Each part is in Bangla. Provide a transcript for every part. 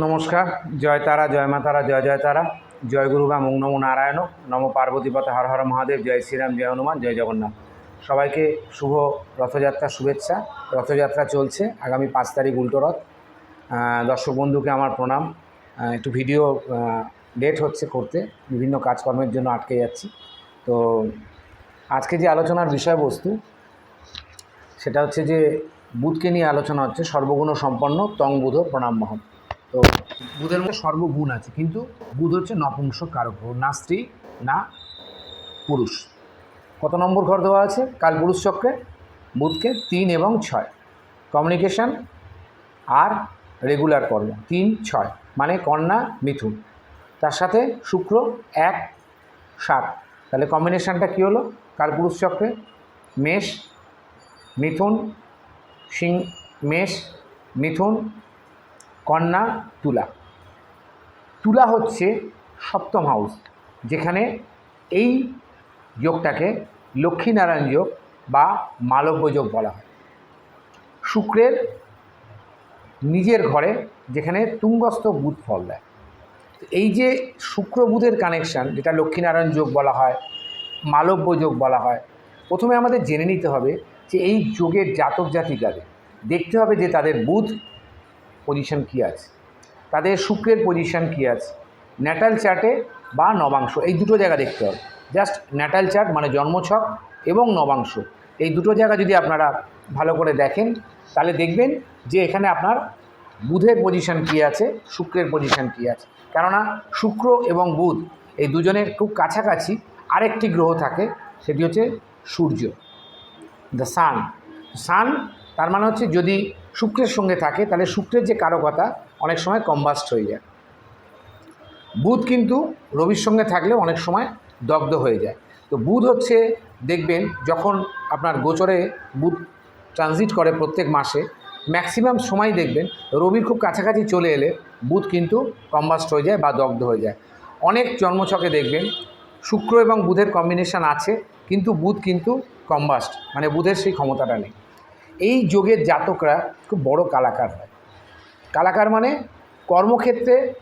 নমস্কার, জয় তারা, জয় মা তারা, জয় জয় তারা। জয় গুরু বা মং নমো নারায়ণ, নম পার্বতীপথ হর হর মহাদেব, জয় শ্রীরাম, জয় হনুমান, জয় জগন্নাথ। সবাইকে শুভ রথযাত্রা শুভেচ্ছা। রথযাত্রা চলছে, আগামী পাঁচ তারিখ উল্টো রথ। দর্শক বন্ধুকে আমার প্রণাম। একটু ভিডিও লেট হচ্ছে করতে, বিভিন্ন কাজকর্মের জন্য আটকে যাচ্ছি। তো, আজকে যে আলোচনার বিষয়বস্তু, সেটা হচ্ছে যে, বুধকে নিয়ে আলোচনা হচ্ছে সর্বগুণ সম্পন্ন তং বুধ প্রণাম মহম। তো বুধের মধ্যে সর্বগুণ আছে, কিন্তু বুধ হচ্ছে নপুংসক কারক না স্ত্রী, না পুরুষ। কত নম্বর ঘর দেওয়া আছে? কাল পুরুষ চক্রে, বুধকে তিন এবং ছয়। কমিউনিকেশন, আর রেগুলার কর্ম, তিন, ছয়। মানে কন্যা, মিথুন। তার সাথে শুক্র, এক, সাত। তাহলে কম্বিনেশনটা কী হলো? কাল পুরুষ চক্রে, মেষ, মিথুন, সিং, মেষ, মিথুন কন্যা তুলা। তুলা হচ্ছে সপ্তম হাউস যেখানে এই যোগটাকে লক্ষ্মীনারায়ণ যোগ বা মালব্য যোগ বলা হয়। শুক্রের নিজের ঘরে, যেখানে তুঙ্গস্থ বুধ ফল দেয়। এই যে শুক্র বুধের কানেকশান যেটা লক্ষ্মীনারায়ণ যোগ বলা হয়, মালব্য যোগ বলা হয়, প্রথমে আমাদের জেনে নিতে হবে যে এই যোগের জাতক জাতিকাদের, দেখতে হবে যে তাদের বুধ পজিশন কী আছে? তাদের শুক্রের পজিশন কী আছে? ন্যাটাল চার্টে বা নবাংশ, এই দুটো জায়গা দেখতে হবে। জাস্ট ন্যাটাল চার্ট মানে জন্মছক এবং নবাংশ। এই দুটো জায়গা যদি আপনারা ভালো করে দেখেন, তাহলে দেখবেন যে এখানে আপনার বুধের পজিশন কী আছে, শুক্রের পজিশন কী আছে। কেননা শুক্র এবং বুধ এই দুজনের খুব কাছাকাছি আরেকটি গ্রহ থাকে, সেটি হচ্ছে সূর্য দ্য সান সান তার মানে হচ্ছে যদি শুক্রের সঙ্গে থাকে, তাহলে শুক্রের যে কারকতা অনেক সময় কম্বাস্ট হয়ে যায়। বুধ কিন্তু রবির সঙ্গে থাকলেও অনেক সময় দগ্ধ হয়ে যায়। তো বুধ হচ্ছে, দেখবেন যখন আপনার গোচরে বুধ ট্রানজিট করে প্রত্যেক মাসে ম্যাক্সিমাম সময় দেখবেন রবির খুব কাছাকাছি চলে এলে বুধ কিন্তু কম্বাস্ট হয়ে যায় বা দগ্ধ হয়ে যায়। অনেক জন্মছকে দেখবেন শুক্র এবং বুধের কম্বিনেশন আছে, কিন্তু বুধ কিন্তু কম্বাস্ট মানে বুধের সেই ক্ষমতাটা নেই। এই যোগের জাতকরা খুব বড় কালাকার হয়। কালাকার মানে কর্মক্ষেত্রে,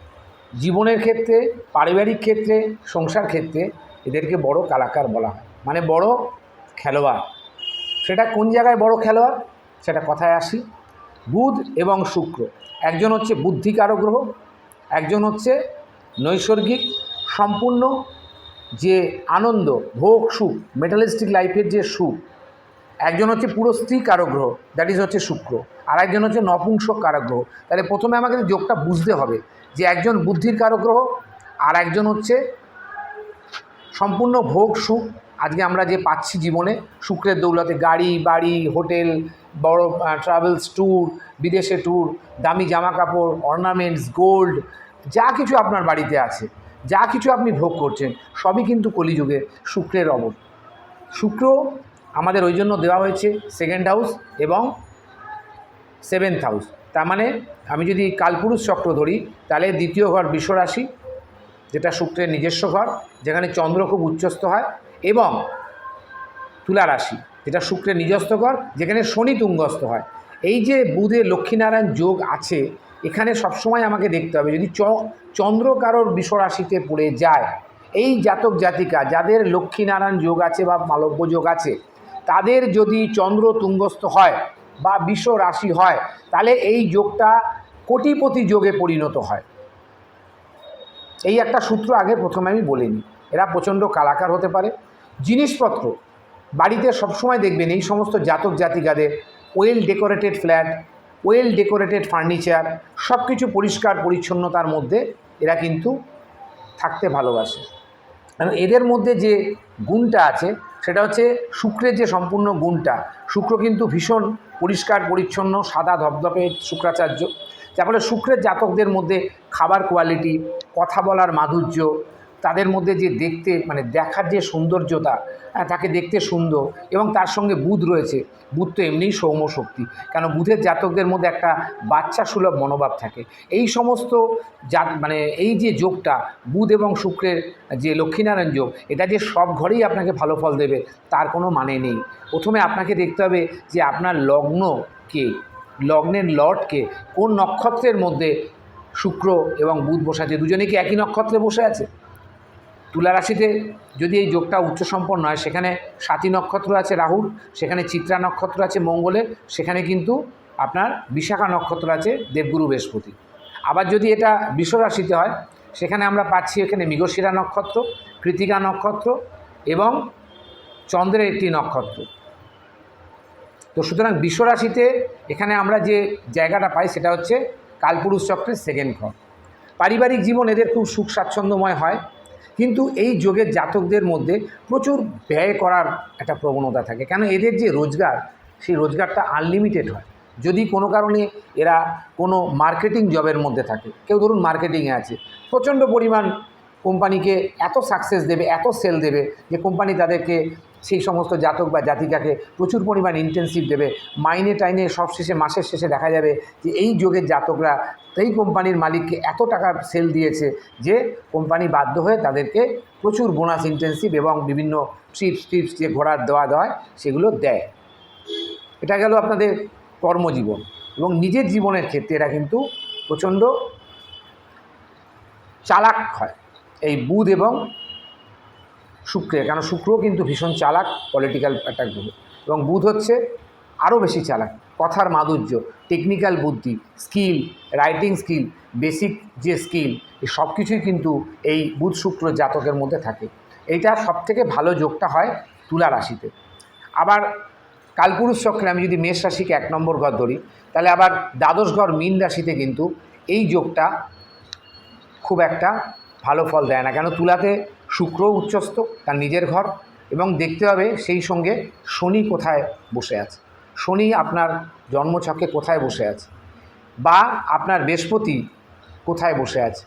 জীবনের ক্ষেত্রে, পারিবারিক ক্ষেত্রে, সংসার ক্ষেত্রে এদেরকে বড় কালাকার বলা হয়। মানে বড় খেলোয়াড়। সেটা কোন জায়গায় বড় খেলোয়াড়? সেটা কথায় আসি। বুধ এবং শুক্র। একজন হচ্ছে বুদ্ধিকারক গ্রহ, একজন হচ্ছে নৈসর্গিক, সম্পূর্ণ যে আনন্দ, ভোগ, সুখ মেটালিস্টিক লাইফের যে সুখ একজন হচ্ছে পুরো স্ত্রী কারক গ্রহ দ্যাট ইজ হচ্ছে শুক্র, আর একজন হচ্ছে নপুংসক কারক গ্রহ তাহলে প্রথমে আমাকে যোগটা বুঝতে হবে যে একজন বুদ্ধির কারক গ্রহ আর একজন হচ্ছে সম্পূর্ণ ভোগ সুখ। আজকে আমরা যে পাচ্ছি জীবনে, শুক্রের দৌলতে গাড়ি, বাড়ি, হোটেল, বড় ট্রাভেলস ট্যুর বিদেশে ট্যুর দামি জামা কাপড় অর্নামেন্টস গোল্ড যা কিছু আপনার বাড়িতে আছে, যা কিছু আপনি ভোগ করছেন, সবই কিন্তু কলিযুগে শুক্রের অবর শুক্র আমাদের ওই জন্য দেওয়া হয়েছে সেকেন্ড হাউস এবং সেভেন্থ হাউস তার মানে আমি যদি কালপুরুষ চক্র ধরি, তাহলে দ্বিতীয় ঘর বিশ্বরাশি, যেটা শুক্রের নিজস্ব ঘর, যেখানে চন্দ্র খুব উচ্চস্থ হয়, এবং তুলা রাশি, যেটা শুক্রের নিজস্ব ঘর, যেখানে শনি তুঙ্গস্থ হয়। এই যে বুধে লক্ষ্মীনারায়ণ যোগ আছে, এখানে সবসময় আমাকে দেখতে হবে, যদি চ, চন্দ্র কারোর বিশ্বরাশিতে পড়ে যায়, এই জাতক জাতিকা, যাদের লক্ষ্মীনারায়ণ যোগ আছে বা মালব্য যোগ আছে তাদের যদি চন্দ্র তুঙ্গস্থ হয় বা বিশ্ব রাশি হয়, তাহলে এই যোগটা কোটিপতি যোগে পরিণত হয়। এই একটা সূত্র আগে প্রথমে আমি বলিনি। এরা প্রচণ্ড কালাকার হতে পারে। জিনিসপত্র, বাড়িতে সবসময় দেখবেন এই সমস্ত জাতক জাতিকাদের well decorated flat well decorated furniture সব কিছু পরিষ্কার পরিচ্ছন্নতার মধ্যে এরা কিন্তু থাকতে ভালোবাসে। কারণ এদের মধ্যে যে গুণটা আছে সেটা হচ্ছে শুক্রের যে সম্পূর্ণ গুণটা। শুক্র কিন্তু ভীষণ পরিষ্কার, পরিচ্ছন্ন, সাদা ধপধপে শুক্রাচার্য। যার ফলে শুক্রের জাতকদের মধ্যে খাবার কোয়ালিটি কথা বলার মাধুর্য তাদের মধ্যে যে দেখতে মানে দেখার যে সৌন্দর্যতা হ্যাঁ, তাকে দেখতে সুন্দর এবং তার সঙ্গে বুধ রয়েছে। বুধ তো এমনিই সৌম্য শক্তি। কেন? বুধের জাতকদের মধ্যে একটা বাচ্চা সুলভ মনোভাব থাকে। এই সমস্ত জাত মানে এই যে যোগটা বুধ এবং শুক্রের যে লক্ষ্মীনারায়ণ যোগ এটা যে সব ঘরেই আপনাকে ভালো ফল দেবে তার কোনো মানে নেই। প্রথমে আপনাকে দেখতে হবে যে আপনার লগ্ন কে? লগ্নের লর্ডকে কোন নক্ষত্রের মধ্যে শুক্র এবং বুধ বসে আছে? দুজনে কি একই নক্ষত্রে বসে আছে? তুলা রাশিতে যদি এই যোগটা উচ্চ সম্পন্ন হয়, সেখানে সাতী নক্ষত্র আছে রাহুর সেখানে চিত্রা নক্ষত্র আছে মঙ্গলের, সেখানে কিন্তু আপনার বিশাখা নক্ষত্র আছে দেবগুরু বৃহস্পতি। আবার যদি এটা বিশ্ব রাশিতে হয়, সেখানে আমরা পাচ্ছি এখানে মৃগশিরা নক্ষত্র, কৃতিকা নক্ষত্র এবং চন্দ্রের একটি নক্ষত্র। তো সুতরাং বিশ্ব রাশিতে এখানে আমরা যে জায়গাটা পাই, সেটা হচ্ছে কালপুরুষ চক্রের সেকেন্ড ঘর। পারিবারিক জীবন এদের খুব সুখ স্বাচ্ছন্দ্যময় হয়। কিন্তু এই যোগের জাতকদের মধ্যে প্রচুর ব্যয় করার একটা প্রবণতা থাকে। কেন? এদের যে রোজগার, সেই রোজগারটা আনলিমিটেড হয়। যদি কোনো কারণে এরা কোনো মার্কেটিং জবের মধ্যে থাকে, কেউ ধরুন মার্কেটিংয়ে আছে, প্রচণ্ড পরিমাণ কোম্পানিকে এত সাকসেস দেবে, এত সেল দেবে যে কোম্পানি তাদেরকে সেই সমস্ত জাতক বা জাতিকাকে প্রচুর পরিমাণ ইন্টেন্সিভ দেবে। মাইনে টাইনে সব শেষে, মাসের শেষে দেখা যাবে যে এই যোগের জাতকরা এই কোম্পানির মালিককে এত টাকা সেল দিয়েছে যে কোম্পানি বাধ্য হয়ে তাদেরকে প্রচুর বোনাস ইন্টেন্সিভ এবং বিভিন্ন ট্রিপস ট্রিপস যে ঘোরার দেওয়া দেওয়া সেগুলো দেয়। এটা গেল আপনাদের কর্মজীবন এবং নিজের জীবনের ক্ষেত্রে এরা কিন্তু প্রচণ্ড চালাক হয়। এই বুধ এবং শুক্রের কারণ শুক্রও কিন্তু ভীষণ চালাক পলিটিক্যাল একটা গ্রহ এবং বুধ হচ্ছে আরও বেশি চালাক, কথার মাধুর্য টেকনিক্যাল বুদ্ধি স্কিল রাইটিং স্কিল বেসিক যে স্কিল সব কিছুই কিন্তু এই বুধ শুক্র জাতকের মধ্যে থাকে। এইটা সবথেকে ভালো যোগটা হয় তুলা রাশিতে। আবার কালপুরুষ চক্রে আমি যদি মেষ রাশিকে এক নম্বর ঘর ধরি, তাহলে আবার দ্বাদশ ঘর মীন রাশিতে কিন্তু এই যোগটা খুব একটা ভালো ফল দেয় না। কেন? তুলাতে শুক্র উচ্চস্থ, তার নিজের ঘর এবং দেখতে হবে সেই সঙ্গে শনি কোথায় বসে আছে। শনি আপনার জন্মছকে কোথায় বসে আছে বা আপনার বৃহস্পতি কোথায় বসে আছে।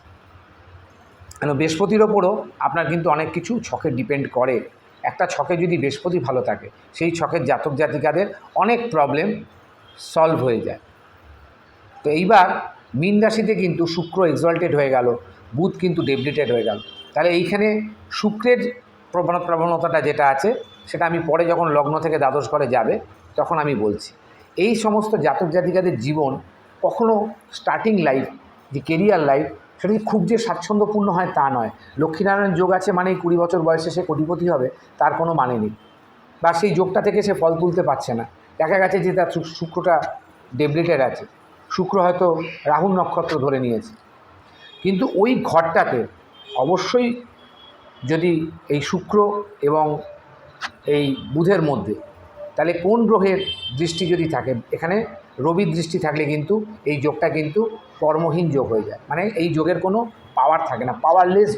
কেন বৃহস্পতির ওপরও আপনার কিন্তু অনেক কিছু ছকে ডিপেন্ড করে। একটা ছকে যদি বৃহস্পতি ভালো থাকে, সেই ছকের জাতক জাতিকাদের অনেক প্রবলেম সলভ হয়ে যায়। তো এইবার মীন রাশিতে কিন্তু শুক্র এক্সল্টেড হয়ে গেল, বুধ কিন্তু ডেবলিটেড হয়ে গেল। তাহলে এইখানে শুক্রের প্রবণ প্রবণতাটা যেটা আছে, সেটা আমি পরে যখন লগ্ন থেকে দ্বাদশ ঘরে যাবে, তখন আমি বলছি। এই সমস্ত জাতক জাতিকাদের জীবন কখনো স্টার্টিং লাইফ যে কেরিয়ার লাইফ সেটা খুব যে স্বাচ্ছন্দ্যপূর্ণ হয় তা নয়। লক্ষ্মীনারায়ণ যোগ আছে মানেই কুড়ি বছর বয়সে সে কোটিপতি হবে, তার কোনো মানে নেই। বা সেই যোগটা থেকে সে ফল তুলতে পারছে না। দেখা গেছে যে তার শুক্রটা ডেবলিটেড আছে। শুক্র হয়তো রাহুল নক্ষত্র ধরে নিয়েছে। কিন্তু ওই ঘরটাতে অবশ্যই যদি এই শুক্র এবং এই বুধের মধ্যে, তাহলে কোন গ্রহের দৃষ্টি যদি থাকে, এখানে রবির দৃষ্টি থাকলে কিন্তু এই যোগটা কিন্তু কর্মহীন যোগ হয়ে যায়। মানে এই যোগের কোনো পাওয়ার থাকে না পাওয়ারলেস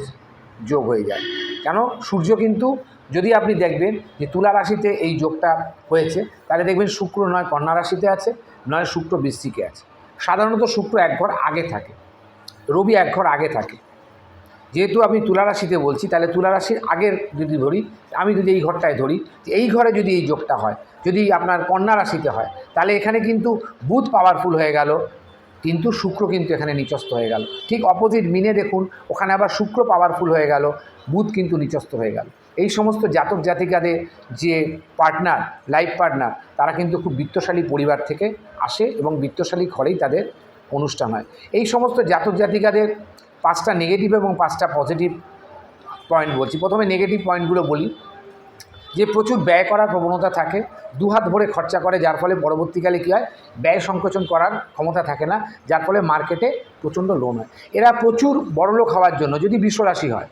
যোগ হয়ে যায়। কেন? সূর্য কিন্তু যদি আপনি দেখবেন যে তুলা রাশিতে এই যোগটা হয়েছে, তাহলে দেখবেন শুক্র নয়, কন্যা রাশিতে আছে, নয় শুক্র বৃষ্টিকে আছে। সাধারণত শুক্র এক ঘর আগে থাকে, রবি এক ঘর আগে থাকে। যেহেতু আমি তুলা রাশিতে বলছি, তাহলে তুলা রাশির আগের যদি ধরি, আমি যদি এই ঘরটায় ধরি এই ঘরে যদি এই যোগটা হয়, যদি আপনার কন্যা রাশিতে হয়, তাহলে এখানে কিন্তু বুধ পাওয়ারফুল হয়ে গেল, কিন্তু শুক্র কিন্তু এখানে নিচস্থ হয়ে গেল। ঠিক অপোজিট মিনে দেখুন, ওখানে আবার শুক্র পাওয়ারফুল হয়ে গেল, বুধ কিন্তু নিচস্থ হয়ে গেল। এই সমস্ত জাতক জাতিকাদের যে পার্টনার লাইফ পার্টনার তারা কিন্তু খুব বিত্তশালী পরিবার থেকে আসে এবং বিত্তশালী ঘরেই তাদের অনুষ্ঠান হয়। এই সমস্ত জাতক জাতিকাদের পাঁচটা নেগেটিভ এবং পাঁচটা পজিটিভ পয়েন্ট বলছি। প্রথমে নেগেটিভ পয়েন্টগুলো বলি। যে প্রচুর ব্যয় করার প্রবণতা থাকে, দুহাত ভরে খরচা করে, যার ফলে পরবর্তীকালে কী হয়? ব্যয় সংকোচন করার ক্ষমতা থাকে না, যার ফলে মার্কেটে প্রচণ্ড লোন হয়। এরা প্রচুর বড়লোক হওয়ার জন্য, যদি বিশ্বরাশি হয়,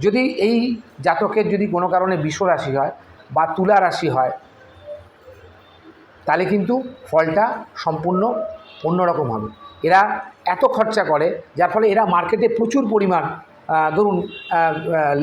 যদি এই জাতকের যদি কোনো কারণে বিশ্বরাশি হয় বা তুলা রাশি হয়, তাহলে কিন্তু ফলটা সম্পূর্ণ অন্যরকম হবে। এরা এত খরচা করে, যার ফলে এরা মার্কেটে প্রচুর পরিমাণ ধরুন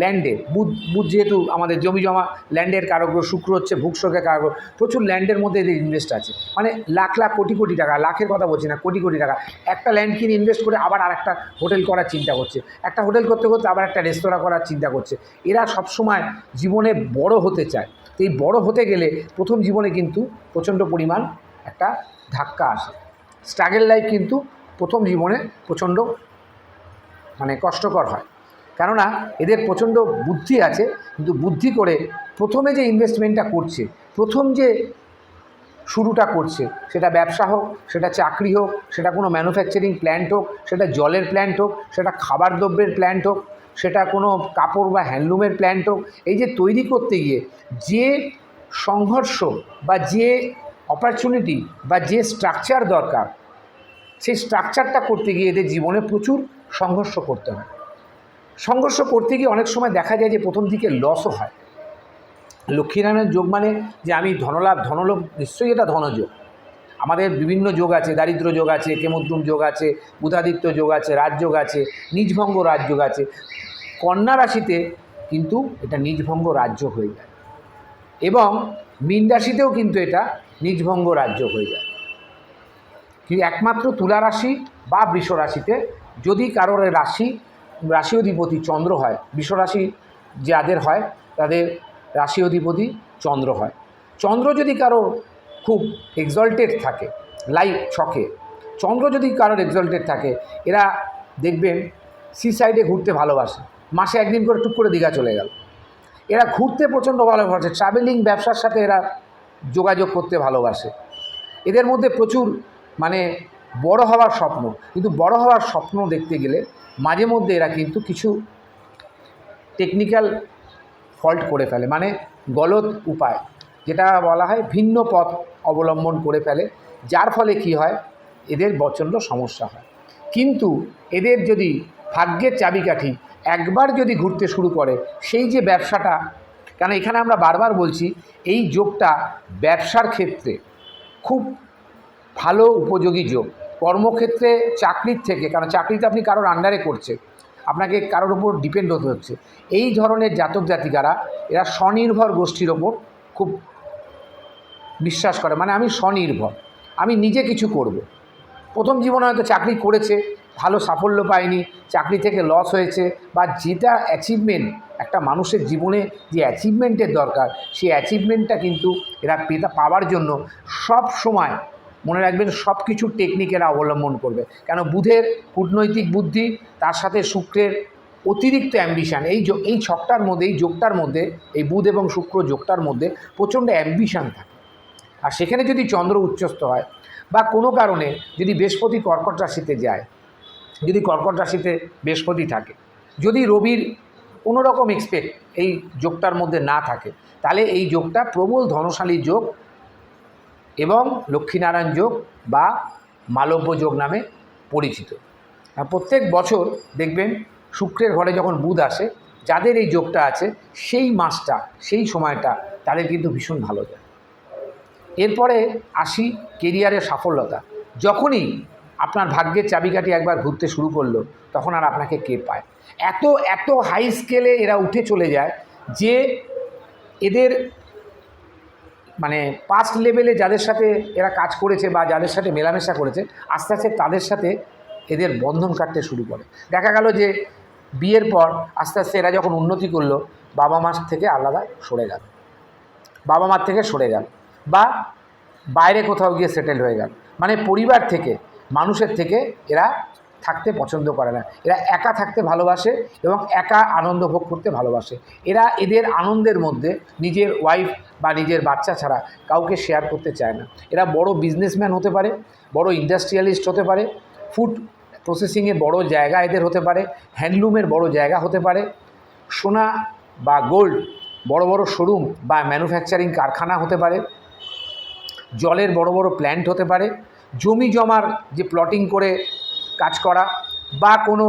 ল্যান্ডে, বুধ বুধ যেহেতু আমাদের জমি জমা, ল্যান্ডের কারগ্র শুক্র হচ্ছে ভূকশোকের কারগ্র প্রচুর ল্যান্ডের মধ্যে এদের ইনভেস্ট আছে। মানে লাখ লাখ কোটি কোটি টাকা, লাখের কথা বলছি না, কোটি কোটি টাকা। একটা ল্যান্ড কিনে ইনভেস্ট করে আবার আর একটা হোটেল করার চিন্তা করছে। একটা হোটেল করতে করতে আবার একটা রেস্তোরাঁ করার চিন্তা করছে। এরা সবসময় জীবনে বড় হতে চায়। তো এই বড় হতে গেলে প্রথম জীবনে কিন্তু প্রচণ্ড পরিমাণ একটা ধাক্কা আসে। স্ট্রাগেল লাইফ কিন্তু প্রথম জীবনে প্রচণ্ড মানে কষ্টকর হয়। কেননা এদের প্রচণ্ড বুদ্ধি আছে, কিন্তু বুদ্ধি করে প্রথমে যে ইনভেস্টমেন্টটা করছে, প্রথম যে শুরুটা করছে, সেটা ব্যবসা হোক, সেটা চাকরি হোক, সেটা কোনো ম্যানুফ্যাকচারিং প্ল্যান্ট হোক, সেটা জলের প্ল্যান্ট হোক, সেটা খাবার দ্রব্যের প্ল্যান্ট হোক, সেটা কোনো কাপড় বা হ্যান্ডলুমের প্ল্যান্ট হোক, এই যে তৈরি করতে গিয়ে যে সংঘর্ষ বা যে অপরচুনিটি বা যে স্ট্রাকচার দরকার, সেই স্ট্রাকচারটা করতে গিয়ে এদের জীবনে প্রচুর সংঘর্ষ করতে হয়। সংঘর্ষ করতে গিয়ে অনেক সময় দেখা যায় যে প্রথম দিকে লসও হয়। লক্ষ্মীনারায়ণের যোগ মানে যে আমি ধনলাভ, ধনলোভ, নিশ্চয়ই এটা ধনযোগ। আমাদের বিভিন্ন যোগ আছে, দারিদ্র যোগ আছে, কেমদ্রুম যোগ আছে, বুধাদিত্য যোগ আছে রাজযোগ আছে নিজভঙ্গ রাজযোগ আছে। কন্যা রাশিতে কিন্তু এটা নিজভঙ্গ রাজ্য হয়ে যায়। এবং মীন কিন্তু এটা নিজভঙ্গ রাজ্য হয়ে যায়। কিন্তু একমাত্র তুলা রাশি বা বৃষ রাশিতে যদি কারোর রাশি রাশি অধিপতি চন্দ্র হয়, বৃষ রাশি যাদের হয় তাদের রাশি অধিপতি চন্দ্র হয়। চন্দ্র যদি কারোর খুব এক্সল্টেড থাকে লাইফ ছকে চন্দ্র যদি কারোর এক্সল্টেড থাকে, এরা দেখবেন সি সাইডে ঘুরতে ভালোবাসে। মাসে একদিন করে টুক করে দীঘা চলে গেল। এরা ঘুরতে প্রচণ্ড ভালোবাসে ট্রাভেলিং ব্যবসার সাথে এরা যোগাযোগ করতে ভালোবাসে। এদের মধ্যে প্রচুর মানে বড় হওয়ার স্বপ্ন, কিন্তু বড় হওয়ার স্বপ্ন দেখতে গেলে মাঝে মধ্যে এরা কিন্তু কিছু টেকনিক্যাল ফল্ট করে ফেলে মানে গলত উপায়, যেটা বলা হয় ভিন্ন পথ অবলম্বন করে ফেলে, যার ফলে কি হয়? এদের প্রচণ্ড সমস্যা হয়। কিন্তু এদের যদি ভাগ্যের চাবিকাঠি একবার যদি ঘুরতে শুরু করে, সেই যে ব্যবসাটা, কেন এখানে আমরা বারবার বলছি, এই যোগটা ব্যবসার ক্ষেত্রে খুব ভালো উপযোগী যোগ। কর্মক্ষেত্রে চাকরির থেকে, কারণ চাকরিতে আপনি কারোর আন্ডারে করছে, আপনাকে কারোর উপর ডিপেন্ড হতে হচ্ছে। এই ধরনের জাতক জাতিকারা, এরা স্বনির্ভর গোষ্ঠীর ওপর খুব বিশ্বাস করে। মানে আমি স্বনির্ভর, আমি নিজে কিছু করব। প্রথম জীবনে হয়তো চাকরি করেছে ভালো সাফল্য পায়নি, চাকরি থেকে লস হয়েছে বা যেটা অ্যাচিভমেন্ট একটা মানুষের জীবনে যে অ্যাচিভমেন্টের দরকার, সেই অ্যাচিভমেন্টটা কিন্তু এরা পেতা, পাওয়ার জন্য সব সময় মনে রাখবেন সব কিছু টেকনিক এরা অবলম্বন করবে। কেন বুধের কূটনৈতিক বুদ্ধি, তার সাথে শুক্রের অতিরিক্ত অ্যাম্বিশান এই এই ছকটার মধ্যে, এই যোগটার মধ্যে, এই বুধ এবং শুক্র যোগটার মধ্যে প্রচণ্ড অ্যাম্বিশান থাকে। আর সেখানে যদি চন্দ্র উচ্চস্থ হয় বা কোনো কারণে যদি বৃহস্পতি কর্কট রাশিতে যায় যদি কর্কট রাশিতে বৃহস্পতি থাকে, যদি রবির কোনো রকম এক্সপেক্ট এই যোগটার মধ্যে না থাকে, তাহলে এই যোগটা প্রবল ধনশালী যোগ এবং লক্ষ্মীনারায়ণ যোগ বা মালব্য যোগ নামে পরিচিত। প্রত্যেক বছর দেখবেন শুক্রের ঘরে যখন বুধ আসে, যাদের এই যোগটা আছে, সেই মাসটা, সেই সময়টা তাদের কিন্তু ভীষণ ভালো যায়। এরপরে আসি কেরিয়ারের সাফল্যতা। যখনই আপনার ভাগ্যের চাবিকাঠি একবার ঘুরতে শুরু করল, তখন আর আপনাকে কে পায়? এত এত হাই স্কেলে এরা উঠে চলে যায় যে এদের মানে পাস্ট লেভেলে যাদের সাথে এরা কাজ করেছে বা যাদের সাথে মেলামেশা করেছে, আস্তে আস্তে তাদের সাথে এদের বন্ধন কাটতে শুরু করে। দেখা গেল যে বিয়ের পর আস্তে আস্তে এরা যখন উন্নতি করল, বাবা মার থেকে আলাদা সরে গেল। বাবা মার থেকে সরে গেল বা বাইরে কোথাও গিয়ে সেটেল হয়ে গেল। মানে পরিবার থেকে মানুষের থেকে এরা থাকতে পছন্দ করে না। এরা একা থাকতে ভালোবাসে এবং একা আনন্দ ভোগ করতে ভালোবাসে। এরা এদের আনন্দের মধ্যে নিজের ওয়াইফ বা নিজের বাচ্চা ছাড়া কাউকে শেয়ার করতে চায় না। এরা বড় বিজনেসম্যান হতে পারে, বড় ইন্ডাস্ট্রিয়ালিস্ট হতে পারে ফুড প্রসেসিংয়ে বড় জায়গা এদের হতে পারে হ্যান্ডলুমের বড় জায়গা হতে পারে। সোনা বা গোল্ড বড় বড় শোরুম বা ম্যানুফ্যাকচারিং কারখানা হতে পারে। জলের বড় বড় প্ল্যান্ট হতে পারে। জমি জমার যে প্লটিং করে কাজ করা বা কোনো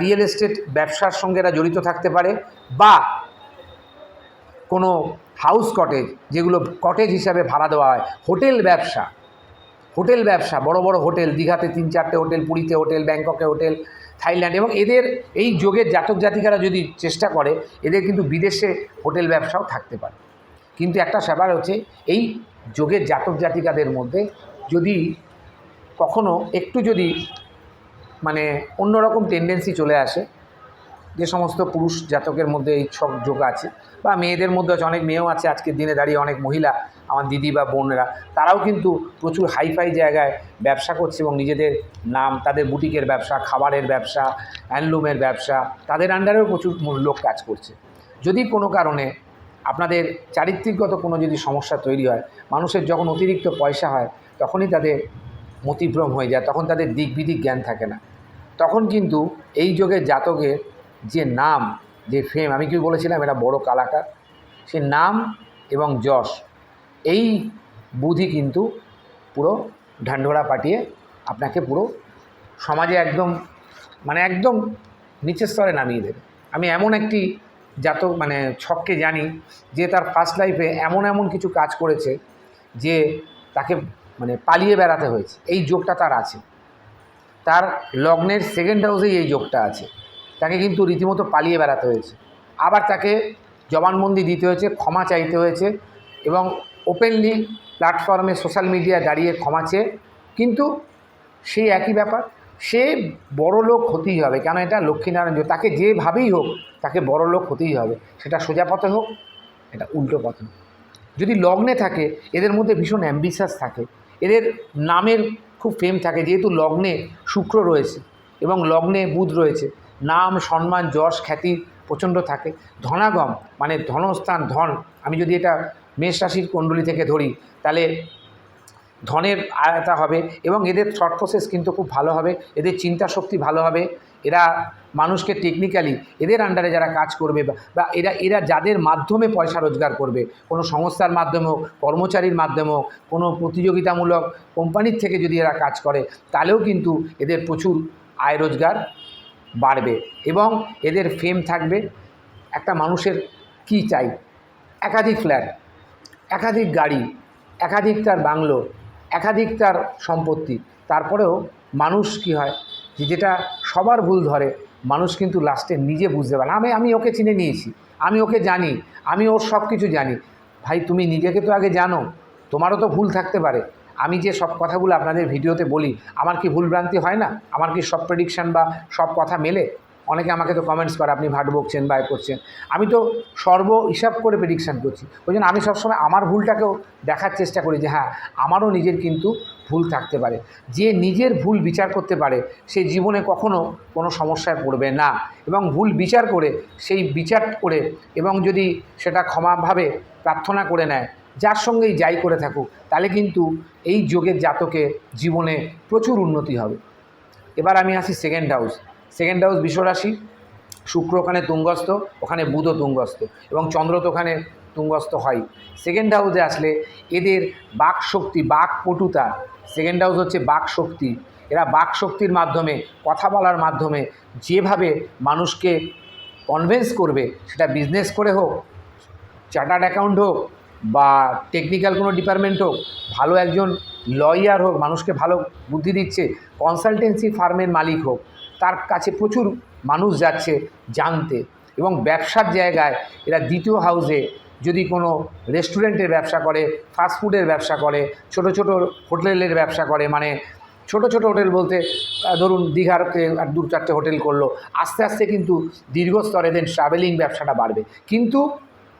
রিয়েল এস্টেট ব্যবসার সঙ্গে এরা জড়িত থাকতে পারে বা কোনো হাউস কটেজ যেগুলো কটেজ হিসাবে ভাড়া দেওয়া হয় হোটেল ব্যবসা হোটেল ব্যবসা, বড় বড় হোটেল দীঘাতে তিন চারটে হোটেল পুরীতে হোটেল ব্যাংককে হোটেল থাইল্যান্ড এবং এদের এই যোগের জাতক জাতিকারা যদি চেষ্টা করে, এদের কিন্তু বিদেশে হোটেল ব্যবসাও থাকতে পারে। কিন্তু একটা ব্যাপার হচ্ছে, এই যোগের জাতক জাতিকাদের মধ্যে যদি কখনো একটু যদি মানে অন্যরকম টেন্ডেন্সি চলে আসে, যে সমস্ত পুরুষ জাতকের মধ্যে এই সব যোগ আছে বা মেয়েদের মধ্যে আছে, অনেক মেয়েও আছে, আজকের দিনে দাঁড়িয়ে অনেক মহিলা, আমার দিদি বা বোনেরা, তারাও কিন্তু প্রচুর হাইফাই জায়গায় ব্যবসা করছে এবং নিজেদের নাম, তাদের বুটিকের ব্যবসা, খাবারের ব্যবসা হ্যান্ডলুমের ব্যবসা, তাদের আন্ডারেও প্রচুর লোক কাজ করছে। যদি কোনো কারণে আপনাদের চারিত্রিকগত কোনো যদি সমস্যা তৈরি হয়, মানুষের যখন অতিরিক্ত পয়সা হয় তখনই তাদের মতিভ্রম হয়ে যায়, তখন তাদের দিক বিদিক জ্ঞান থাকে না। তখন কিন্তু এই যোগের জাতকের যে নাম, যে ফেম আমি কি বলেছিলাম? এটা বড় কালাকার। সে নাম এবং যশ, এই বুদ্ধি কিন্তু পুরো ঢান্ডোরা পাঠিয়ে আপনাকে পুরো সমাজে একদম মানে একদম নিচের স্তরে নামিয়ে দেবে। আমি এমন একটি জাতক মানে ছককে জানি যে তার ফার্স্ট লাইফে এমন এমন কিছু কাজ করেছে যে তাকে মানে পালিয়ে বেড়াতে হয়েছে। এই যোগটা তার আছে। তার লগ্নের সেকেন্ড হাউসেই এই যোগটা আছে। তাকে কিন্তু রীতিমতো পালিয়ে বেড়াতে হয়েছে। আবার তাকে জবানবন্দি দিতে হয়েছে, ক্ষমা চাইতে হয়েছে এবং ওপেনলি প্ল্যাটফর্মে সোশ্যাল মিডিয়া দাঁড়িয়ে ক্ষমা চেয়ে, কিন্তু সেই একই ব্যাপার। সে বড় লোক হতেই হবে, কেন এটা? লক্ষ্মীনারায়ণ যোগ। তাকে যেভাবেই হোক, তাকে বড় লোক হতেই হবে। সেটা সোজা পথে হোক, এটা উল্টো পথে হোক। যদি লগ্নে থাকে, এদের মধ্যে ভীষণ অ্যাম্বিশাস থাকে। এদের নামের খুব ফেম থাকে, যেহেতু লগ্নে শুক্র রয়েছে এবং লগ্নে বুধ রয়েছে। নাম, সম্মান, যশ, খ্যাতি প্রচণ্ড থাকে। ধনাগম মানে ধনস্থান, ধন। আমি যদি এটা মেষ রাশির কুণ্ডলী থেকে ধরি, তাহলে ধনের আয়তা হবে এবং এদের থট প্রসেস কিন্তু খুব ভালো হবে। এদের চিন্তা শক্তি ভালো হবে। এরা মানুষকে টেকনিক্যালি এদের আন্ডারে যারা কাজ করবে বা- এরা এরা যাদের মাধ্যমে পয়সা রোজগার করবে, কোনো সংস্থার মাধ্যমে হোক, কর্মচারীর মাধ্যমে হোক, কোনো প্রতিযোগিতামূলক কোম্পানির থেকে যদি এরা কাজ করে, তাহলেও কিন্তু এদের প্রচুর আয় রোজগার বাড়বে এবং এদের ফেম থাকবে। একটা মানুষের কি চাই? একাধিক ফ্ল্যাট একাধিক গাড়ি, একাধিক তার বাংলো, একাধিক তার সম্পত্তি, তারপরেও মানুষ কি হয়? যে যেটা সবার ভুল ধরে, মানুষ কিন্তু লাস্টে নিজে বুঝতে পারে আমি আমি ওকে চিনে নিয়েছি, আমি ওকে জানি, আমি ওর সব কিছু জানি। ভাই, তুমি নিজেকে তো আগে জানো, তোমারও তো ভুল থাকতে পারে। আমি যে সব কথাগুলো আপনাদের ভিডিওতে বলি, আমার কি ভুলভ্রান্তি হয় না? আমার কি সব প্রেডিকশান বা সব কথা মেলে? অনেকে আমাকে তো কমেন্টস করে, আপনি ভাট বকছেন বা এ করছেন। আমি তো সর্ব হিসাব করে প্রেডিকশান করছি। ওই জন্য আমি সবসময় আমার ভুলটাকেও দেখার চেষ্টা করি যে হ্যাঁ আমারও নিজের কিন্তু ভুল থাকতে পারে। যে নিজের ভুল বিচার করতে পারে, সে জীবনে কখনো কোনো সমস্যায় পড়বে না। এবং ভুল বিচার করে, সেই বিচার করে এবং যদি সেটা ক্ষমাভাবে প্রার্থনা করে নেয়, যার সঙ্গেই যাই করে থাকুক, তাহলে কিন্তু এই যোগের জাতকে জীবনে প্রচুর উন্নতি হবে। এবার আমি আসি সেকেন্ড হাউস সেকেন্ড হাউস বিশ্বরাশি শুক্র ওখানে তুঙ্গস্থ, ওখানে বুধও তুঙ্গস্থ এবং চন্দ্র তো ওখানে তুঙ্গস্থ হয়। সেকেন্ড হাউসে আসলে এদের বাক শক্তি, বাক পটুতা সেকেন্ড হাউস হচ্ছে বাক শক্তি। এরা বাক শক্তির মাধ্যমে, কথা বলার মাধ্যমে যেভাবে মানুষকে কনভেন্স করবে, সেটা বিজনেস করে হোক চার্টার্ড অ্যাকাউন্ট হোক বা টেকনিক্যাল কোনো ডিপার্টমেন্ট হোক, ভালো একজন লয়ার হোক, মানুষকে ভালো বুদ্ধি দিচ্ছে কনসালটেন্সি ফার্মের মালিক হোক তার কাছে প্রচুর মানুষ যাচ্ছে জানতে। এবং ব্যবসার জায়গায় এরা দ্বিতীয় হাউসে যদি কোনো রেস্টুরেন্টের ব্যবসা করে ফাস্টফুডের ব্যবসা করে, ছোট ছোট হোটেলের ব্যবসা করে মানে ছোট ছোট হোটেল বলতে ধরুন দীঘারকে আর দু চারটে হোটেল করল, আস্তে আস্তে কিন্তু দীর্ঘস্তরে দেন ট্রাভেলিং ব্যবসাটা বাড়বে। কিন্তু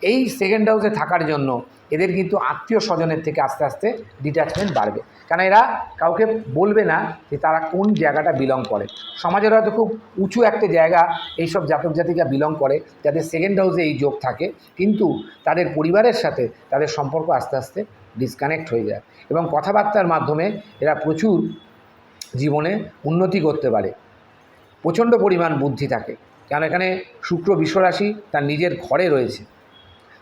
এই সেকেন্ড হাউসে থাকার জন্য এদের কিন্তু আত্মীয় স্বজনের থেকে আস্তে আস্তে ডিট্যাচমেন্ট বাড়বে। কারণ এরা কাউকে বলবে না যে তারা কোন জায়গাটা বিলং করে? সমাজের হয়তো খুব উঁচু একটা জায়গা এইসব জাতক জাতিকা বিলং করে, যাদের সেকেন্ড হাউসে এই যোগ থাকে, কিন্তু তাদের পরিবারের সাথে তাদের সম্পর্ক আস্তে আস্তে ডিসকানেক্ট হয়ে যায় এবং কথাবার্তার মাধ্যমে এরা প্রচুর জীবনে উন্নতি করতে পারে। প্রচণ্ড পরিমাণ বুদ্ধি থাকে, কারণ এখানে শুক্র বিশ্বরাশি তার নিজের ঘরে রয়েছে।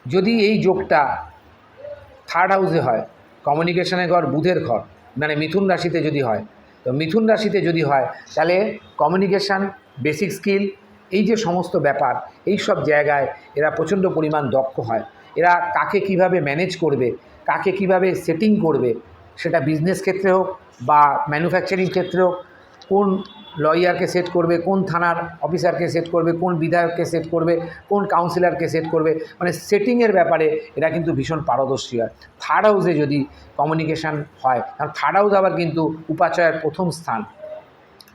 যদি এই যোগটা থার্ড হাউসে হয় কমিউনিকেশনের ঘর, বুধের ঘর মানে মিথুন রাশিতে যদি হয়, তো মিথুন রাশিতে যদি হয়, তাহলে কমিউনিকেশান বেসিক স্কিল এই যে সমস্ত ব্যাপার, এই সব জায়গায় এরা প্রচণ্ড পরিমাণ দক্ষ হয়। এরা কাকে কীভাবে ম্যানেজ করবে, কাকে কীভাবে সেটিং করবে, সেটা বিজনেস ক্ষেত্রে হোক বা ম্যানুফ্যাকচারিং ক্ষেত্রে হোক, কোন লয়ারকে সেট করবে, কোন থানার অফিসারকে সেট করবে, কোন বিধায়ককে সেট করবে, কোন কাউন্সিলরকে সেট করবে মানে সেটিংয়ের ব্যাপারে এরা কিন্তু ভীষণ পারদর্শী হয়। থার্ড হাউসে যদি কমিউনিকেশান হয় কারণ থার্ড হাউস আবার কিন্তু উপাচয়ের প্রথম স্থান।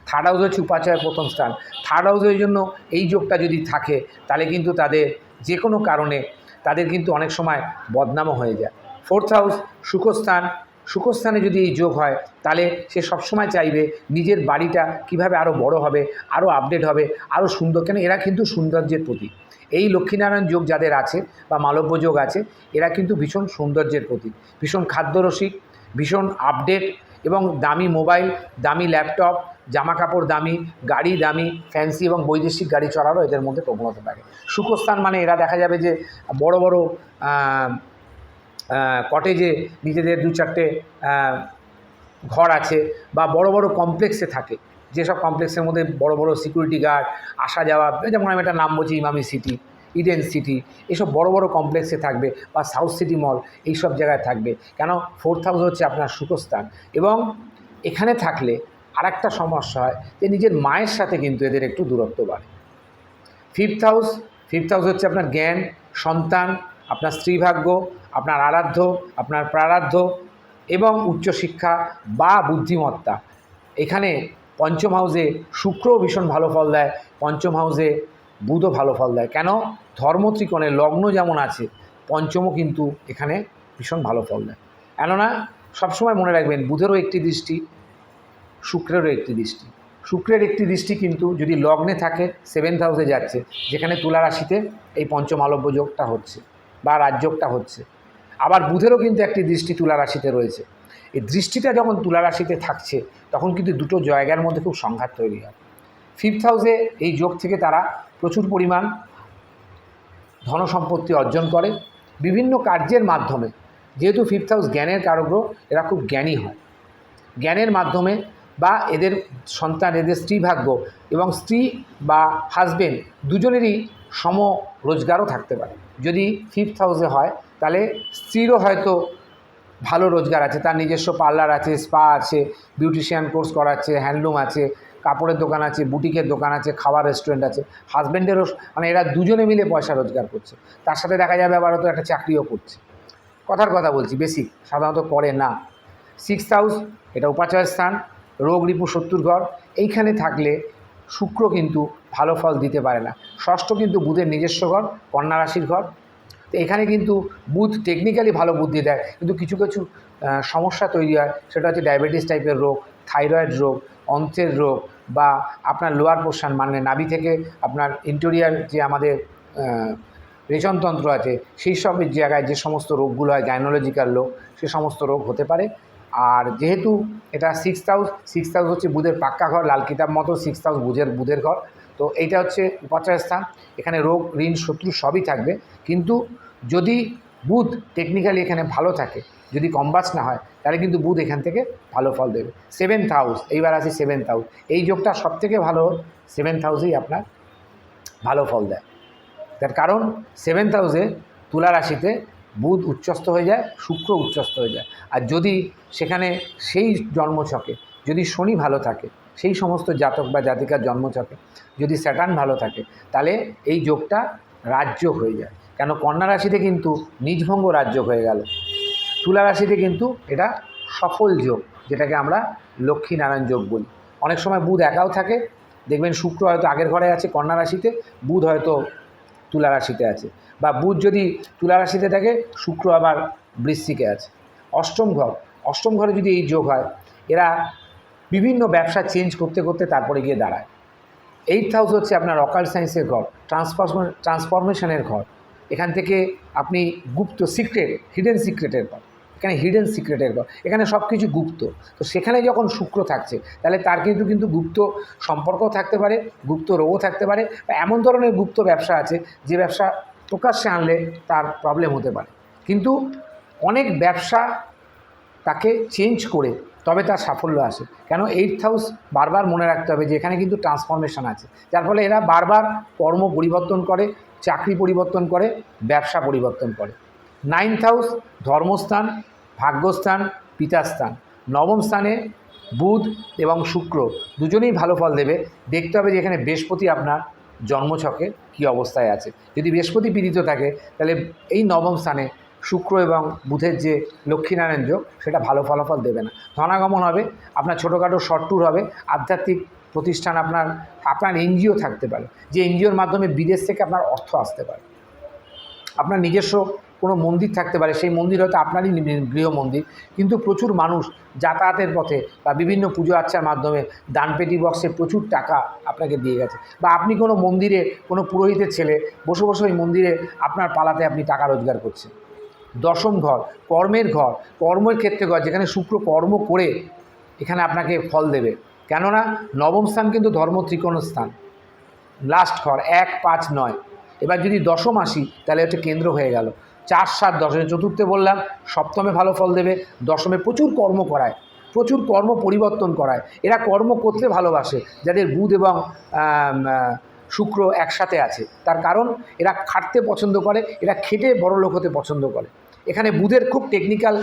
থার্ড হাউস হচ্ছে উপাচারের প্রথম স্থান। থার্ড হাউসের জন্য এই যোগটা যদি থাকে, তাহলে কিন্তু তাদের যে কোনো কারণে তাদের কিন্তু অনেক সময় বদনামও হয়ে যায়। Fourth house সুখস্থান। সুখস্থানে যদি এই যোগ হয়, তাহলে সে সবসময় চাইবে নিজের বাড়িটা কীভাবে আরও বড় হবে আরও আপডেট হবে আরও সুন্দর। কেন এরা কিন্তু সৌন্দর্যের প্রতীক। এই লক্ষ্মীনারায়ণ যোগ যাদের আছে বা মালব্য যোগ আছে, এরা কিন্তু ভীষণ সৌন্দর্যের প্রতীক। ভীষণ খাদ্যরসিক, ভীষণ আপডেট এবং দামি মোবাইল, দামি ল্যাপটপ জামা কাপড় দামি, গাড়ি দামি ফ্যান্সি এবং বৈদেশিক গাড়ি চড়ারও এদের মধ্যে প্রবণতা থাকে। সুখস্থান মানে এরা দেখা যাবে যে বড় বড় কটেজে নিজেদের দু চারটে ঘর আছে বা বড় বড় কমপ্লেক্সে থাকে। যেসব কমপ্লেক্সের মধ্যে বড় বড় সিকিউরিটি গার্ড আসা যাওয়া, যেমন আমি একটা নাম বলছি, ইমামি সিটি ইডেন সিটি এসব বড় বড় কমপ্লেক্সে থাকবে বা সাউথ সিটি মল এইসব জায়গায় থাকবে। কেন? ফোর্থ হাউস হচ্ছে আপনার সুখস্থান। এবং এখানে থাকলে আর একটা সমস্যা হয় যে নিজের মায়ের সাথে কিন্তু এদের একটু দূরত্ব বাড়ে। ফিফথ হাউস ফিফথ হাউস হচ্ছে আপনার জ্ঞান, সন্তান, আপনার স্ত্রীভাগ্য আপনার আরাধ্য, আপনার প্রারাধ্য এবং উচ্চশিক্ষা বা বুদ্ধিমত্তা। এখানে পঞ্চম হাউসে শুক্রও ভীষণ ভালো ফল দেয়, পঞ্চম হাউসে বুধও ভালো ফল দেয়। কেন? ধর্মত্রিকোণে লগ্ন যেমন আছে, পঞ্চমও কিন্তু এখানে ভীষণ ভালো ফল দেয়। কেননা, সবসময় মনে রাখবেন, বুধেরও একটি দৃষ্টি, শুক্রেরও একটি দৃষ্টি। শুক্রের একটি দৃষ্টি কিন্তু যদি লগ্নে থাকে সেভেন্থ হাউসে যাচ্ছে, যেখানে তুলা রাশিতে এই পঞ্চম আলব্য যোগটা হচ্ছে বা রাজযোগটা হচ্ছে। আবার বুধেরও কিন্তু একটি দৃষ্টি তুলা রাশিতে রয়েছে। এই দৃষ্টিটা যখন তুলা রাশিতে থাকছে, তখন কিন্তু দুটো জায়গার মধ্যে খুব সংঘাত তৈরি হয়। ফিফথ হাউসে এই যোগ থেকে তারা প্রচুর পরিমাণ ধনসম্পত্তি অর্জন করে। বিভিন্ন কার্যের মাধ্যমে, যেহেতু ফিফথ হাউস জ্ঞানের কারগ্রহ, এরা খুব জ্ঞানী হয়। জ্ঞানের মাধ্যমে বা এদের সন্তান, এদের স্ত্রী ভাগ্য এবং স্ত্রী বা হাজবেন্ড দুজনেরই সম রোজগারও থাকতে পারে। যদি ফিফথ হাউসে হয় তাহলে স্ত্রীরও হয়তো ভালো রোজগার আছে, তার নিজস্ব পার্লার আছে, স্পা আছে, বিউটিশিয়ান কোর্স করাচ্ছে, হ্যান্ডলুম আছে, কাপড়ের দোকান আছে, বুটিকের দোকান আছে খাওয়ার রেস্টুরেন্ট আছে, হাজব্যান্ডেরও মানে এরা দুজনে মিলে পয়সা রোজগার করছে। তার সাথে দেখা যাবে আবার হয়তো একটা চাকরিও করছে। কথার কথা বলছি বেশি সাধারণত করে না। সিক্স হাউস এটা উপাচার স্থান, রোগ রিপু শত্রুর ঘর, এইখানে থাকলে শুক্র কিন্তু ভালো ফল দিতে পারে না। ষষ্ঠ কিন্তু বুধের নিজস্ব ঘর, কন্যা রাশির ঘর তো এখানে কিন্তু বুথ টেকনিক্যালি ভালো বুদ্ধি দেয়। কিন্তু কিছু কিছু সমস্যা তৈরি হয়। সেটা হচ্ছে ডায়াবেটিস টাইপের রোগ থাইরয়েড রোগ, অন্ত্রের রোগ বা আপনার লোয়ার পোর্শন মানে নাভি থেকে আপনার ইন্টেরিয়ার যে আমাদের রেচনতন্ত্র আছে, সেই সব জায়গায় যে সমস্ত রোগগুলো হয় গাইনোলজিক্যাল রোগ, সে সমস্ত রোগ হতে পারে। আর যেহেতু এটা সিক্স হাউস সিক্স হাউস হচ্ছে বুধের পাক্কা ঘর, লাল কিতাব মতো সিক্স হাউস বুধের বুধের ঘর। তো এইটা হচ্ছে উপাচার স্থান। এখানে রোগ, ঋণ, শত্রু সবই থাকবে। কিন্তু যদি বুধ টেকনিক্যালি এখানে ভালো থাকে, যদি কম্বাস না হয়, তাহলে কিন্তু বুধ এখান থেকে ভালো ফল দেবে। সেভেন্থ হাউস এইবার আসি সেভেন্থ হাউস এই যোগটা সব থেকে ভালো সেভেন্থ হাউসেই আপনার ভালো ফল দেয়। তার কারণ সেভেন্থ হাউসে তুলা রাশিতে বুধ উচ্চস্থ হয়ে যায়, শুক্র উচ্চস্থ হয়ে যায়। আর যদি সেখানে সেই জন্মছকে, যদি শনি ভালো থাকে সেই সমস্ত জাতক বা জাতিকার জন্মছকে যদি স্যাটার্ন ভালো থাকে, তাহলে এই যোগটা রাজ্য হয়ে যায়। কেন কন্যা রাশিতে কিন্তু নিজভঙ্গ রাজ্য হয়ে গেল। তুলা রাশিতে কিন্তু এটা সফল যোগ, যেটাকে আমরা লক্ষ্মীনারায়ণ যোগ বলি। অনেক সময় বুধ একাও থাকে। দেখবেন শুক্র হয়তো আগের ঘরে আছে কন্যা রাশিতে, বুধ হয়তো তুলা রাশিতে আছে। বা বুধ যদি তুলা রাশিতে থাকে, শুক্র আবার বৃশ্চিকে আছে। অষ্টম ঘর, অষ্টম ঘরে যদি এই যোগ হয়, এরা বিভিন্ন ব্যবসা চেঞ্জ করতে করতে তারপরে গিয়ে দাঁড়ায়। এইট হাউস হচ্ছে আপনার অকাল সায়েন্সের ঘর ট্রান্সফরমেশন ট্রান্সফরমেশনের ঘর। এখান থেকে আপনি গুপ্ত সিক্রেট হিডেন সিক্রেটের ঘর। এখানে হিডেন সিক্রেটের ঘর। এখানে সব কিছু গুপ্ত। তো সেখানে যখন শুক্র থাকছে, তাহলে তার কিন্তু কিন্তু গুপ্ত সম্পর্ক থাকতে পারে, গুপ্ত রোগও থাকতে পারে। বা এমন ধরনের গুপ্ত ব্যবসা আছে, যে ব্যবসা প্রকাশ্যে আনলে তার প্রবলেম হতে পারে। কিন্তু অনেক ব্যবসা তাকে চেঞ্জ করে তবে তার সাফল্য আসে কেন? এইট হাউস বারবার মনে রাখতে হবে যে এখানে কিন্তু ট্রান্সফরমেশন আছে। যার ফলে এরা বারবার কর্ম পরিবর্তন করে, চাকরি পরিবর্তন করে, ব্যবসা পরিবর্তন করে। নাইন্থ হাউস ধর্মস্থান, ভাগ্যস্থান পিতাস্থান নবম স্থানে বুধ এবং শুক্র দুজনেই ভালো ফল দেবে। দেখতে হবে যে এখানে বৃহস্পতি আপনার জন্মছকে কী অবস্থায় আছে। যদি বৃহস্পতি পীড়িত থাকে, তাহলে এই নবম স্থানে শুক্র এবং বুধের যে লক্ষ্মীনারায়ণ যোগ, সেটা ভালো ফলাফল দেবে না। ধনাগমন হবে, আপনার ছোটোখাটো শর্ট ট্যুর হবে, আধ্যাত্মিক প্রতিষ্ঠান আপনার আপনার এনজিও থাকতে পারে। যে এনজিওর মাধ্যমে বিদেশ থেকে আপনার অর্থ আসতে পারে। আপনার নিজস্ব কোনো মন্দির থাকতে পারে, সেই মন্দির হয়তো আপনারই গৃহ মন্দির। কিন্তু প্রচুর মানুষ যাতায়াতের পথে বা বিভিন্ন পুজো আর্চার মাধ্যমে দানপেটি বক্সে প্রচুর টাকা আপনাকে দিয়ে গেছে। বা আপনি কোনো মন্দিরে কোনো পুরোহিতের ছেলে বসে বসে ওই মন্দিরে আপনার পালাতে আপনি টাকা রোজগার করছেন। দশম ঘর, কর্মের ঘর, কর্মের ক্ষেত্রে ঘর, যেখানে শুক্র কর্ম করে এখানে আপনাকে ফল দেবে। কেননা নবম স্থান কিন্তু ধর্ম ত্রিকোণ স্থান। লাস্ট ঘর, এক, পাঁচ, নয়। এবার যদি দশম আসি, তাহলে হচ্ছে কেন্দ্র হয়ে গেল। চার, সাত দশমে চতুর্থে বললাম, সপ্তমে ভালো ফল দেবে, দশমে প্রচুর কর্ম করায়, প্রচুর কর্ম পরিবর্তন করায়। এরা কর্ম করতে ভালোবাসে, যাদের বুধ এবং শুক্র একসাথে আছে। তার কারণ, এরা খাটতে পছন্দ করে, এরা খেটে বড় লোক হতে পছন্দ করে। এখানে বুধের খুব টেকনিক্যাল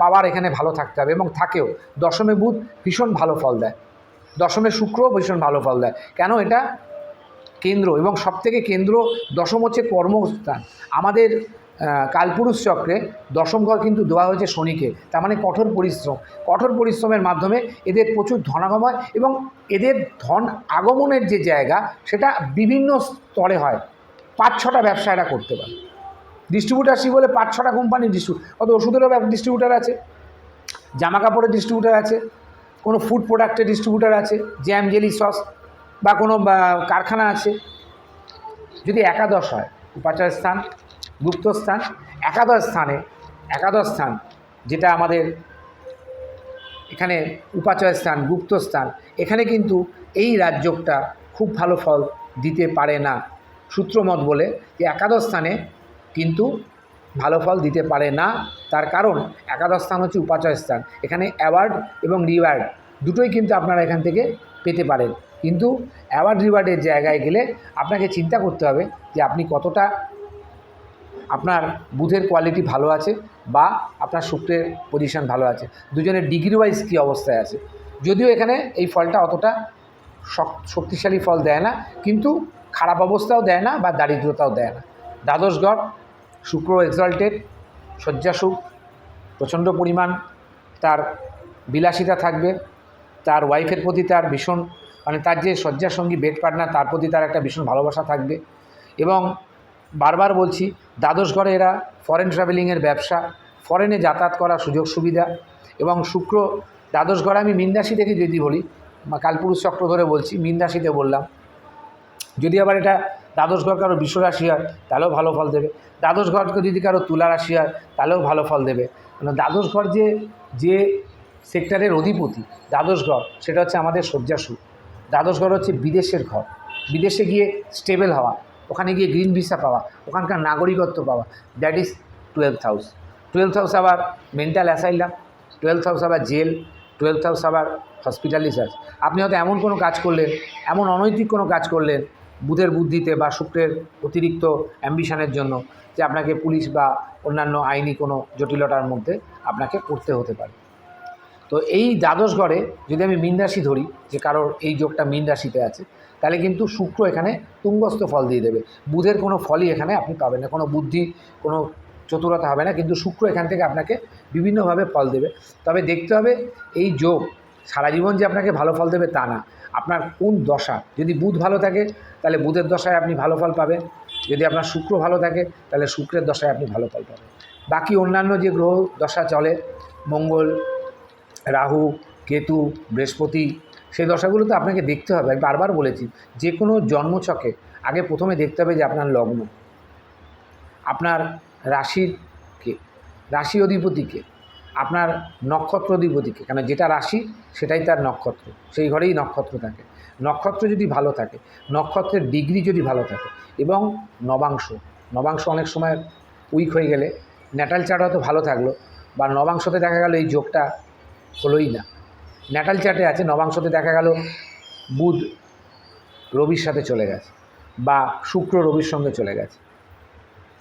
পাওয়ার এখানে ভালো থাকতে হবে এবং থাকেও। দশমে বুধ ভীষণ ভালো ফল দেয়। দশমে শুক্র ভীষণ ভালো ফল দেয়। কেন এটা? কেন্দ্র এবং সবথেকে কেন্দ্র দশম হচ্ছে কর্মস্থান। আমাদের কালপুরুষ চক্রে দশম ঘর কিন্তু দেওয়া হয়েছে শনিকে। তার মানে কঠোর পরিশ্রম। কঠোর পরিশ্রমের মাধ্যমে এদের প্রচুর ধনাগম হয় এবং এদের ধন আগমনের যে জায়গা, সেটা বিভিন্ন স্তরে হয়। পাঁচ ছটা ব্যবসা এরা করতে পারে। ডিস্ট্রিবিউটারশিপ বলে পাঁচ ছটা কোম্পানি ডিস্ট্রিবিউট কত ওষুধেরও ডিস্ট্রিবিউটার আছে জামা কাপড়ের ডিস্ট্রিবিউটার আছে, কোনো ফুড প্রোডাক্টের ডিস্ট্রিবিউটার আছে জ্যাম জেলি সস বা কোনো কারখানা আছে। যদি একাদশ হয়, উপাচার স্থান, গুপ্ত স্থান, একাদশ স্থানে, একাদশ স্থান যেটা আমাদের এখানে উপাচয় স্থান, গুপ্ত স্থান, এখানে কিন্তু এই রাজ্যটা খুব ভালো ফল দিতে পারে না। সূত্রমত বলে যে একাদশ স্থানে কিন্তু ভালো ফল দিতে পারে না। তার কারণ একাদশ স্থান হচ্ছে উপাচয় স্থান। এখানে অ্যাওয়ার্ড এবং রিওয়ার্ড দুটোই কিন্তু আপনারা এখান থেকে পেতে পারেন। কিন্তু অ্যাওয়ার্ড রিওয়ার্ডের জায়গায় গেলে আপনাকে চিন্তা করতে হবে যে আপনি কতটা আপনার বুধের কোয়ালিটি ভালো আছে বা আপনার শুক্রের পজিশন ভালো আছে। দুজনের ডিগ্রি ওয়াইজ কী অবস্থায় আছে। যদিও এখানে এই ফলটা অতটা শক্তিশালী ফল দেয় না, কিন্তু খারাপ অবস্থাও দেয় না বা দারিদ্রতাও দেয় না। দ্বাদশগড় শুক্র এক্সল্টেড শয্যাসুখ, প্রচণ্ড পরিমাণ তার বিলাসিতা থাকবে, তার ওয়াইফের প্রতি তার ভীষণ মানে তার যে শয্যাসঙ্গী বেড পার্টনার তার প্রতি তার একটা ভীষণ ভালোবাসা থাকবে। এবং বারবার বলছি, দ্বাদশ ঘরে এরা ফরেন ট্রাভেলিংয়ের ব্যবসা ফরেনে যাতায়াত করার সুযোগ সুবিধা। এবং শুক্র, দ্বাদশ ঘরে আমি মিনরাশি থেকে যদি বলি কালপুরুষ চক্র ধরে বলছি, মিনরাশিতে বললাম, যদি আবার এটা দ্বাদশ ঘর কারও বিশ্ব রাশি হয়, তাহলেও ভালো ফল দেবে। দ্বাদশ ঘরকে যদি কারও তুলা রাশি হয়, তাহলেও ভালো ফল দেবে। কারণ দ্বাদশ ঘর যে যে সেক্টরের অধিপতি, দ্বাদশ ঘর, সেটা হচ্ছে আমাদের শয্যাসুখ দ্বাদশ ঘর হচ্ছে বিদেশের ঘর। বিদেশে গিয়ে স্টেবল হওয়া, ওখানে গিয়ে গ্রিন ভিসা পাওয়া, ওখানকার নাগরিকত্ব পাওয়া। That is twelve house twelve house আবার মেন্টাল অ্যাসাইলাম টুয়েলভ হাউস আবার জেল টুয়েলভ হাউস আবার হসপিটাল রিসার্চ আপনি হয়তো এমন কোনো কাজ করলেন, এমন অনৈতিক কোনো কাজ করলেন বুধের বুদ্ধিতে বা শুক্রের অতিরিক্ত অ্যাম্বিশনের জন্য যে আপনাকে পুলিশ বা অন্যান্য আইনি কোনো জটিলতার মধ্যে আপনাকে পড়তে হতে পারে। তো এই দ্বাদশ ঘরে যদি আমি মীন রাশি ধরি, যে কারোর এই যোগটা মীন রাশিতে আছে, তাহলে কিন্তু শুক্র এখানে তুঙ্গস্থ ফল দিয়ে দেবে। বুধের কোনো ফলই এখানে আপনি পাবেন না, কোনো বুদ্ধি, কোনো চতুরতা হবে না, কিন্তু শুক্র এখান থেকে আপনাকে বিভিন্নভাবে ফল দেবে। তবে দেখতে হবে এই যোগ সারা জীবন যে আপনাকে ভালো ফল দেবে তা না। আপনার কোন দশা? যদি বুধ ভালো থাকে, তাহলে বুধের দশায় আপনি ভালো ফল পাবেন। যদি আপনার শুক্র ভালো থাকে, তাহলে শুক্রের দশায় আপনি ভালো ফল পাবেন। বাকি অন্যান্য যে গ্রহ দশা চলে, মঙ্গল, রাহু, কেতু, বৃহস্পতি, সেই দশাগুলো তো আপনাকে দেখতে হবে। আমি বারবার বলেছি, যে কোনো জন্মছকে আগে প্রথমে দেখতে হবে যে আপনার লগ্ন। আপনার রাশির কে? রাশি অধিপতিকে আপনার নক্ষত্র অধিপতিকে, কেন যেটা রাশি সেটাই তার নক্ষত্র, সেই ঘরেই নক্ষত্র থাকে। নক্ষত্র যদি ভালো থাকে, নক্ষত্রের ডিগ্রি যদি ভালো থাকে, এবং নবাংশ নবাংশ অনেক সময় উইক হয়ে গেলে, ন্যাটাল চার্ট হয়তো ভালো থাকল, বা নবাংশতে দেখা গেল এই যোগটা হলোই না। ন্যাটাল চার্টে আছে, নবাংশতে দেখা গেল বুধ রবির সাথে চলে গেছে, বা শুক্র রবির সঙ্গে চলে গেছে।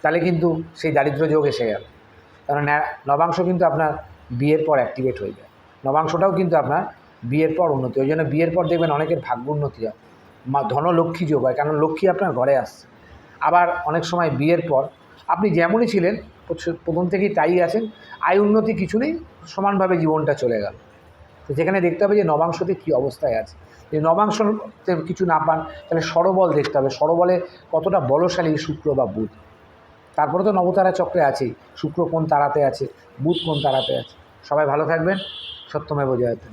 তাহলে কিন্তু সেই দারিদ্র যোগ এসে গেল। কারণ নবাংশ কিন্তু আপনার বিয়ের পর অ্যাক্টিভেট হয়ে যায়। নবাংশটাও কিন্তু আপনার বিয়ের পর উন্নতি, ওই জন্য বিয়ের পর দেখবেন অনেকের ভাগ্য উন্নতি হয়। মা ধনলক্ষ্মী যোগ হয়, কারণ লক্ষ্মী আপনার ঘরে আসছে। আবার অনেক সময় বিয়ের পর আপনি যেমনই ছিলেন প্রথম থেকেই তাই আছেন, আয় উন্নতি কিছু নেই, সমানভাবে জীবনটা চলে গেল। তো যেখানে দেখতে হবে যে নবাংশতে কী অবস্থায় আছে। যদি নবাংশতে কিছু না পান, তাহলে সরবল দেখতে হবে। সরবলে কতটা বলশালী শুক্র বা বুধ। তারপরে তো নবতারা চক্রে আছেই শুক্র কোন তারাতে আছে, বুধ কোন তারাতে আছে। সবাই ভালো থাকবেন সত্যমেব জয়তে